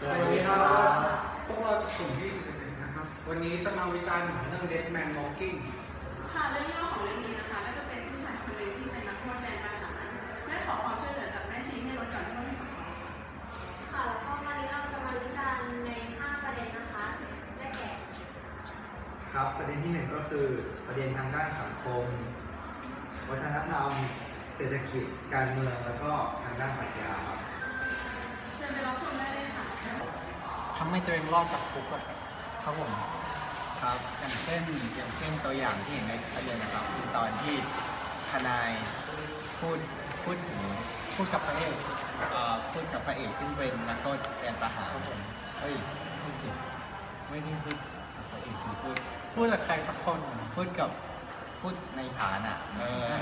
สวัสดีครับ พวกเราจากกลุ่มที่41นะครับ วันนี้จะมาวิจารณ์หนังเรื่อง Dead Man Walking ค่ะเรื่องย่อของเรื่องนี้นะคะ ก็จะเป็นผู้ชายคนหนึ่งที่เป็นนักโทษแดนทหารได้ขอความช่วยเหลือจากแม่ชีให้ลดหย่อนโทษให้กับเขาค่ะ แล้วก็วันนี้เราจะมาวิจารณ์ใน 5 ประเด็นนะคะได้แก่ครับ ประเด็นที่หนึ่งก็คือประเด็นทางด้านสังคม วัฒนธรรม เศรษฐกิจ การเมือง แล้วก็ทางด้านปรัชญาครับ เชิญไปรับชมได้เลยค่ะ ทำให้ตัวเองรอดจากคุกอะครับผม ครับอย่างเช่นอย่างเช่นตัวอย่างที่เห็นในประเด็นนะครับคือตอนที่ทนายพูดพูดถึงพูดกับพระเอกเอ่อพูดกับพระเอกซึ่งเป็นนักโทษแดนประหารเฮ้ยไม่ใช่สิไม่ได้พูดกับพระเอกคือพูดพูดกับใครสักคนพูดกับพูดในศาลอะเออ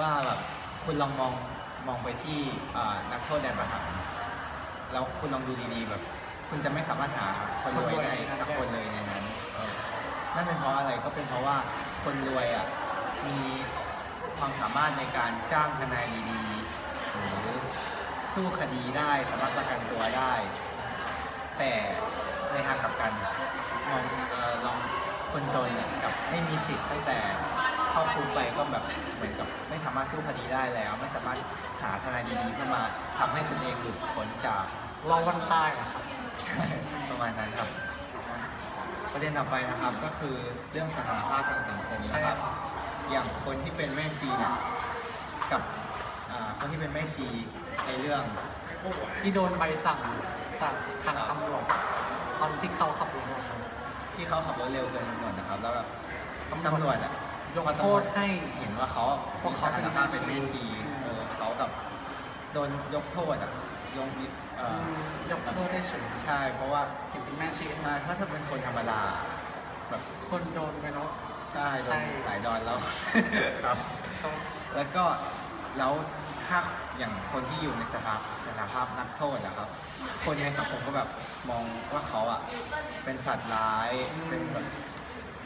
ว่าแบบคุณลองมองมองไปที่อ่านักโทษแดนประหารแล้วคุณลองดูดีๆแบบ คุณจะไม่สามารถหาคนรวยได้สักคนเลยในนั้นเออนั่นเป็นเพราะอะไรก็เป็นเพราะว่าคนรวยอะมีความสามารถในการจ้างทนายดีๆหรือสู้คดีได้สามารถประกันตัวได้ แต่ในทางกลับกันมองเอ่อลองคนจนเนี่ยกับไม่มีสิทธิ์ตั้งแต่เข้าคุกไปก็แบบเหมือนกับไม่สามารถสู้คดีได้แล้ว ไม่สามารถหาทนายดีๆเพื่อมาทำให้ตนเองหลุดพ้นจาก รอวันตายอะครับ ประมาณนั้นครับ ประเด็นต่อไปนะครับก็คือเรื่องสถานภาพทางสังคมใช่นะคครัรับบอย่างคนที่เป็นแม่ชีเนี่ยกับอ่าคนที่เป็นแม่ชีในเรื่อง ที่โดนใบสั่งจากทางตำรวจตอนที่เขาขับรถอะครับที่เขาขับรถเร็วเกินกำหนดนะครับ แล้วแบบตำรวจอะยกโทษให้ เห็นว่าเขาพวมีกสเขาถานภาพเป็นแม่ชีเออเขากับโดนยกโทษอะยก เอ่อยกโทษได้เฉยใช่ เพราะว่าเห็นเป็นแม่ชีใช่ไหมใช่ถ้าถ้าเป็นคนธรรมดา แบบคนโดนไปเนาะ ใช่โดใช่ นหลายดอนแล้ว ครับ เขาแล้วก็แล้วถ้าอย่างคนที่อยู่ในสถาสถานภาพนักโทษนะครับ คนในสังคมก็แบบมองว่าเขาอะเป็นสัตว์ร้ายเป็นแบบ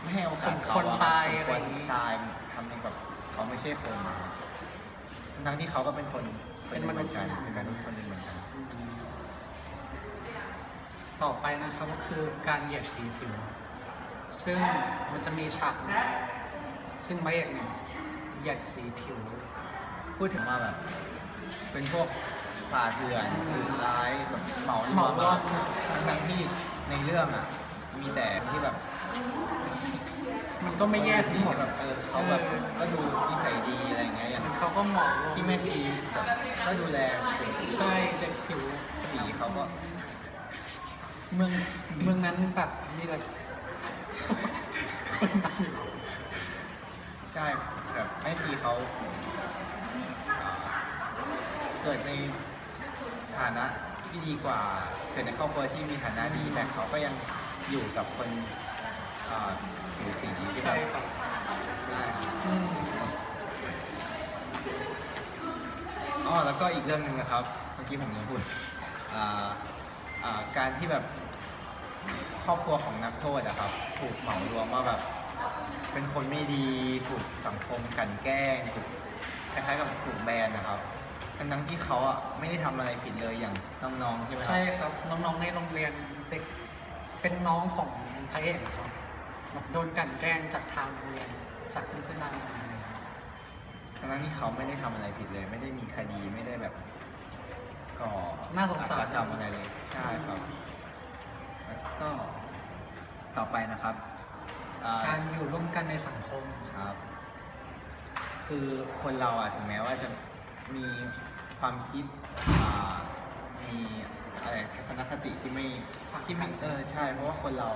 ไม่ให้โอกาสเขาอะสมควรตายสมอะไรควอรย่างงี้ตายทำให้แบบเขาไม่ใช่คนทั้งที่เขาก็เป็นคน เป็นมนุษย์คหมือกันเป็นมนุษย์คนหนึ่งเหมือนกัน ต่อไปนะครับก็คือการเหยียดสีผิว ซึ่งมันจะมีฉากหนึ่งซึ่งพระเอกเนี่ยเหยียดสีผิว พูดถึงว่าแบบ เป็นพวกป่าเถื่อนหรือร้ายแบบเหมารเหมารวมทั้งทั้งๆที่ในเรื่องอะ มีแต่ที่แบบ มันก็ไม่แย่สิที่แบบเออเขาแบบเออก็ดูนิสัยดีอะไรอย่างเงี้ยอย่างเขาก็เหมาะที่แม่ชีแบบก็ดูแลเป็นใช่เด็กผิวสีเขาก็ เมืองเมืองนั้นแบบมีแต่คนดังอยู่ ใช่แบบแม่ชีเขาอ่าเกิดในฐานะที่ดีกว่าเกิดในครอบครัวที่มีฐานะดีแต่เขาก็ยังอยู่กับคน อ่าผิวสีที่แบใช่บครับได้อ๋อแล้วก็อีกเรื่องหนึ่งนะครับ เมื่อกี้ผมยังพูดอ่าอ่าการที่แบบครอบครัวของนักโทษอะครับ ถูกเหมารวมว่าแบบ เป็นคนไม่ดีถูกสังคมกลันแกล้งถูกคล้ายๆกับถูกแบนนะครับทั้งทั้งๆที่เขาอะไม่ได้ทำอะไรผิดเลยอย่างน้องๆใช่ไหมครัใช่ครับน้องๆในโรงเรียนเด็กเป็นน้องของพระเอกครับ แบบโดนกลั่นแกล้งจากทางโรงเรียนจากเพื่อนๆนางอะไรอย่างเงี้ยทั้งนั้นที่เขาไม่ได้ทำอะไรผิดเลย ไม่ได้มีคดีไม่ได้แบบก่อน่าสงสารอชญกรรมอะไรเลยใช่ครับ แล้วก็ต่อไปนะครับอ่าการอยู่ร่วมกันในสังคม ครับ คือคนเราอะถึงแม้ว่าจะมีความคิดอ่ามีอะไรทัศนคติที่ไม่ที่ไม่เออใช่ เพราะว่าคนเรา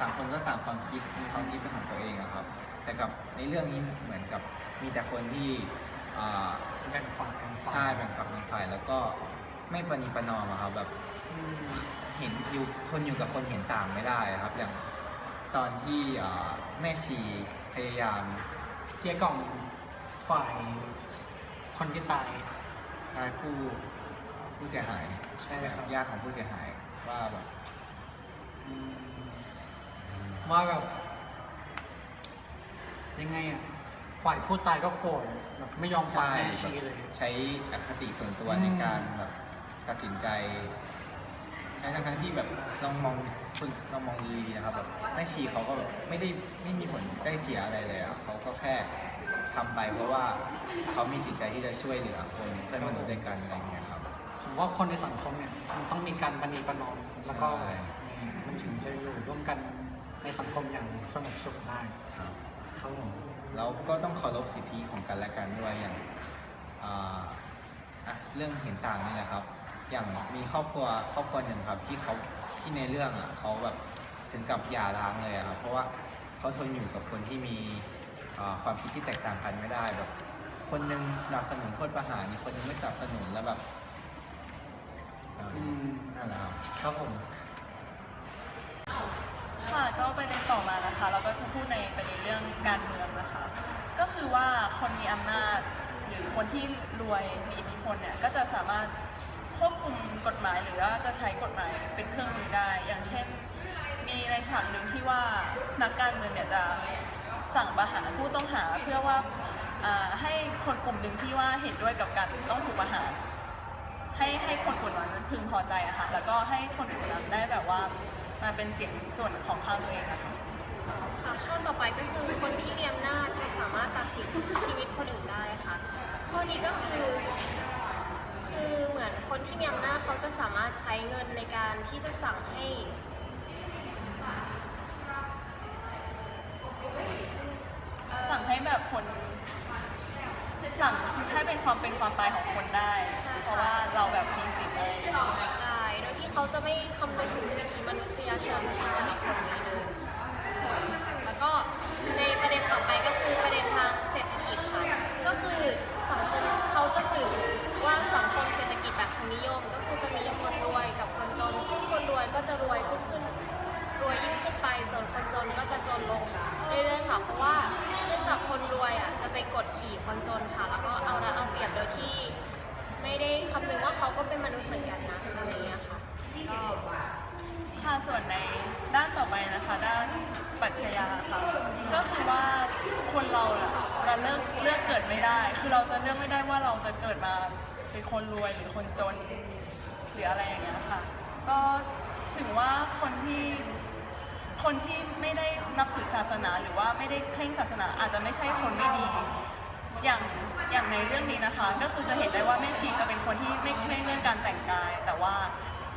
ต่างคนก็ต่างความคิดมีความคิดเป็นของตัวเองอะครับ แต่กับในเรื่องนี้เหมือนกับมีแต่คนที่อ่าแบ่งฝั่งแบ่งฝ่ายใช่แบ่งฝักแบ่งฝ่ายแล้วก็ไม่ประนีประนอมอะครับแบบอืมเห็นอยู่ทนอยู่กับคนเห็นต่างไม่ได้อะครับ อย่างตอนที่อ่าแม่ชีพยายามเกลี้ยกล่อมฝ่ายคนที่ตายให้ผู้ผู้เสียหายใช่ครับ ญาติของผู้เสียหายว่าแบบ อืม ว่าแบบ ยังไงอะฝ่ายผู้ตายก็โกรธแบบไม่ยอมฟังใช่แม่ชีเลย ใช้อคติส่วนตัวอืม ในการแบบตัดสินใจทั้งทั้งๆที่แบบลองมองคุณลองมองดีๆนะครับแบบแม่ชีเขาก็แบบไม่ได้ไม่มีผลได้เสียอะไรเลยอะเขาก็แค่ทำไปเพราะว่าเขามีจิตใจที่จะช่วยเหลือคนเพื่อนมนุษย์ด้วยกันอะไรอย่างเงี้ยครับ ผมว่าคนในสังคมเนี่ย มันต้องมีการปณีประนอมแล้วก็ใช่ มันถึงจะอยู่ร่วมกัน ในสังคมอย่างสงบสุขได้ครับครับผมแล้วก็ต้องเคารพสิทธิของกันและกันด้วยอย่างอ่าอะเรื่องเห็นต่างนี่แหละครับ อย่างมีครอบครัวครอบครัวหนึ่งครับที่เขาที่ในเรื่องอะเขาแบบถึงกับหย่าร้างเลยอะครับเพราะว่าเขาทนอยู่กับคนที่มีอ่าความคิดที่แตกต่างกันไม่ได้แบบ คนหนึงสนับสนุนโทษประหารอีกคนหนึงไม่สนับสนุนแล้วแบบอ่าอืมนั่นแหละครับครับผม ค่ะก็ประเด็นต่อมานะคะ เราก็จะพูดในประเด็นเรื่องการเมืองนะคะ ก็คือว่าคนมีอำนาจ หรือคนที่รวยมีอิทธิพลเนี่ยก็จะสามารถควบคุมกฎหมายหรือว่าจะใช้กฎหมายเป็นเครื่องมือได้ อย่างเช่น มีในฉากหนึ่งที่ว่านักการเมืองเนี่ยจะสั่งประหารผู้ต้องหาเพื่อว่าให้คนกลุ่มหนึ่งที่ว่าเห็นด้วยกับการต้องถูกประหารให้ให้คนกลุ่มนั้นพึงพอใจอะค่ะแล้วก็ให้คนกลุ่มนั้นได้แบบว่า มาเป็นเสียงส่วนของข้างตัวเองอะค่ะค่ะข้อต่อไปก็คือคนที่มีอำนาจจะสามารถตัดสินชีวิตคนอื่นได้ค่ะ ข้อนี้ก็คือคือเหมือนคนที่มีอำนาจเขาจะสามารถใช้เงินในการที่จะสั่งให้ สั่งให้แบบคนสั่งให้เป็นความเป็นความตายของคนได้ ใช่ค่ะ เพราะว่าเราแบบมีสิทธิ์อะไรอย่างเงี้ยใช่โดยที่ เขาจะไม่คำนึงถึงสิทธิมนุษยชนที่แต่ละคนมีเลยแล้วก็ในประเด็นต่อไปก็คือประเด็นทางเศรษฐกิจค่ะ ก็คือสังคมเขาจะสื่อว่าสังคมเศรษฐกิจแบบทุนนิยม ก็คือจะมีคนรวยกับคนจน ซึ่งคนรวยก็จะรวยขึ้นขึ้นรวยยิ่งขึ้นไป ส่วนคนจนก็จะจนลงเรื่อยๆค่ะ เพราะว่าเนื่องจากคนรวยอะจะไปกดขี่คนจนค่ะ แล้วก็เอาละเอาเปรียบโดยที่ ไม่ได้คำนึงว่าเขาก็เป็นมนุษย์เหมือนกันนะอะไรอย่างเงี้ยค่ะก็ ค่ะส่วนในด้านต่อไปนะคะ ด้านปรัชญาค่ะก็คือว่าคนเราอะจะเลือกเลือกเกิดไม่ได้ คือเราจะเลือกไม่ได้ว่าเราจะเกิดมาเป็นคนรวยหรือคนจนหรืออะไรอย่างเงี้ยค่ะ ก็ถึงว่าคนที่คนที่ไม่ได้นับถือศาสนาหรือว่าไม่ได้เคร่งศาสนาอาจจะไม่ใช่คนไม่ดี อย่างอย่างในเรื่องนี้นะคะ ก็คือจะเห็นได้ว่าแม่ชีจะเป็นคนที่ไม่เคร่งเรื่องการแต่งกาย แต่ว่า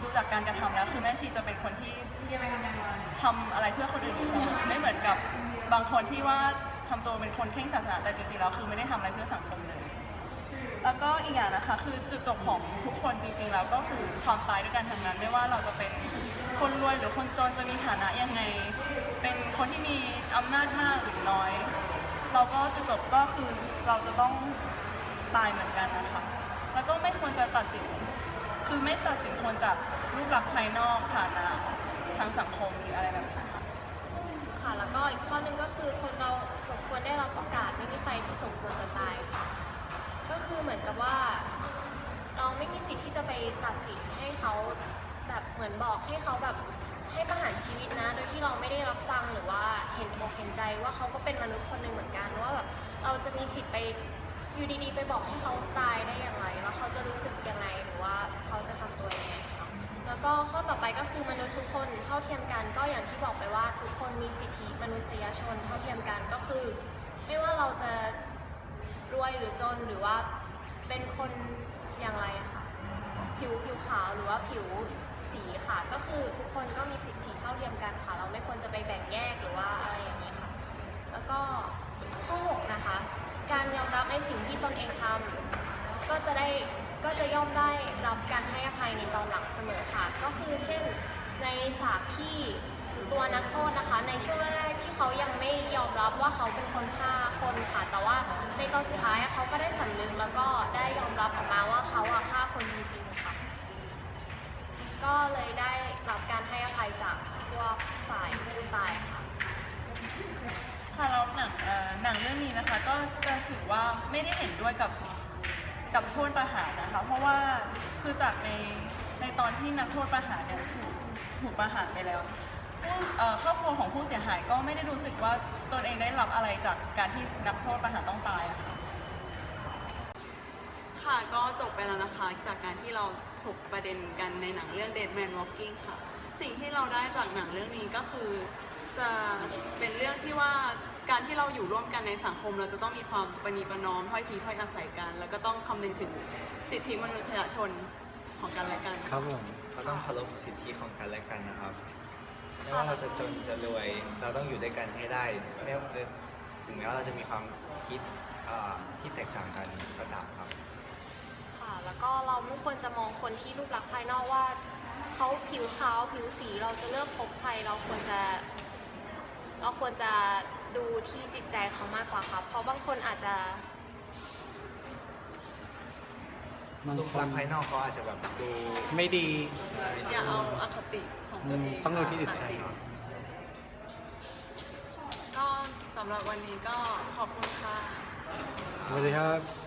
ดูจากการกระทำแล้วคือแม่ชีจะเป็นคนที่ทำอะไรเพื่อคนอื่นอยู่เสมอไม่เหมือนกับบางคนที่ว่าทำตัวเป็นคนเคร่งศาสนาแต่จริงๆแล้วคือไม่ได้ทำอะไรเพื่อสังคมเลย แล้วก็อีกอย่างนะคะ คือจุดจบของทุกคนจริงๆแล้วก็คือความตายด้วยกันทั้งนั้น ไม่ว่าเราจะเป็นคนรวยหรือคนจนจะมีฐานะยังไง เป็นคนที่มีอำนาจมากหรือน้อย เราก็จุดจบก็คือเราจะต้องตายเหมือนกันนะคะ แล้วก็ไม่ควรจะตัดสิน คือไม่ตัดสินคนจากรูปลักษณ์ภายนอกฐานะทางสังคมหรืออะไรแบบนี้ค่ะ ค่ะ แล้วก็อีกข้อหนึ่งก็คือคนเราสมควรได้รับโอกาสไม่มีใครที่สมควรจะตายค่ะ ก็คือเหมือนกับว่า เราไม่มีสิทธิ์ที่จะไปตัดสินให้เขาแบบเหมือนบอกให้เขาแบบให้ประหารชีวิตนะ โดยที่เราไม่ได้รับฟังหรือว่าเห็นอกเห็นใจว่าเขาก็เป็นมนุษย์คนหนึ่งเหมือนกันว่าแบบเราจะมีสิทธิ์ไป อยู่ดีๆไปบอกให้เขาตายได้อย่างไร แล้วเขาจะรู้สึกยังไงหรือว่าเขาจะทำตัวยังไงค่ะแล้วก็ข้อต่อไปก็คือมนุษย์ทุกคนเท่าเทียมกันก็อย่างที่บอกไปว่าทุกคนมีสิทธิมนุษยชน เท่าเทียมกันก็คือ ไม่ว่าเราจะรวยหรือจนหรือว่าเป็นคนอย่างไรอะค่ะ ผิวผิวขาวหรือว่าผิวสีค่ะ ก็คือทุกคนก็มีสิทธิเท่าเทียมกันค่ะ เราไม่ควรจะไปแบ่งแยกหรือว่าอะไรอย่างนี้ค่ะ แล้วก็ข้อ6นะคะ การยอมรับในสิ่งที่ตนเองทำก็จะได้ก็จะย่อมได้รับการให้อภัยในตอนหลังเสมอค่ะ ก็คือเช่นในฉากที่ตัวนักโทษนะคะ ในช่วงแรกๆที่เขายังไม่ยอมรับว่าเขาเป็นคนฆ่าคนค่ะ แต่ว่าในตอนสุดท้ายอะเขาก็ได้สำนึกแล้วก็ได้ยอมรับออกมาว่าเขาอะฆ่าคนจริงๆค่ะ ก็เลยได้รับการให้อภัยจากพวกฝ่ายผู้ตายค่ะ ค่ะแล้วหนังเอ่อหนังเรื่องนี้นะคะก็จะสื่อว่าไม่ได้เห็นด้วยกับกับโทษประหารนะคะ เพราะว่าคือจากในในตอนที่นักโทษประหารเนี่ยถูกถูกประหารไปแล้วผู้เอ่อครอบครัวของผู้เสียหายก็ไม่ได้รู้สึกว่าตนเองได้รับอะไรจากการที่นักโทษประหารต้องตายอะค่ะ ค่ะก็จบไปแล้วนะคะ จากการที่เราถกประเด็นกันในหนังเรื่อง Dead Man Walking ค่ะ สิ่งที่เราได้จากหนังเรื่องนี้ก็คือ จะเป็นเรื่องที่ว่าการที่เราอยู่ร่วมกันในสังคม เราจะต้องมีความประนีประนอมถ้อยทีถ้อยอาศัยกัน แล้วก็ต้องคำนึงถึงสิทธิมนุษยชนของกันและกันครับผมเราต้องเคารพสิทธิของกันและกันนะครับไม่ว่าเราจะจนจะรวย เราต้องอยู่ด้วยกันให้ได้ไม่ว่าถึงแม้ว่าเราจะมีความคิดอ่าที่แตกต่างกันก็ตามครับค่ะแล้วก็เราไม่ควรจะมองคนที่รูปลักษณ์ภายนอกว่าเขาผิวขาวผิวสีเราจะเลือกคบใครเราควรจะ เราควรจะดูที่จิตใจเขามากกว่าค่ะ เพราะบางคนอาจจะบางรูปคลันกษณ์ภายนอกเขาอาจจะแบบดูไม่ดี ใช่อย่าเอาอคติของตัวเองต้องดูที่จิตใจตัดสินก็สำหรับวันนี้ก็ขอบคุณค่ะ สวัสดีครับ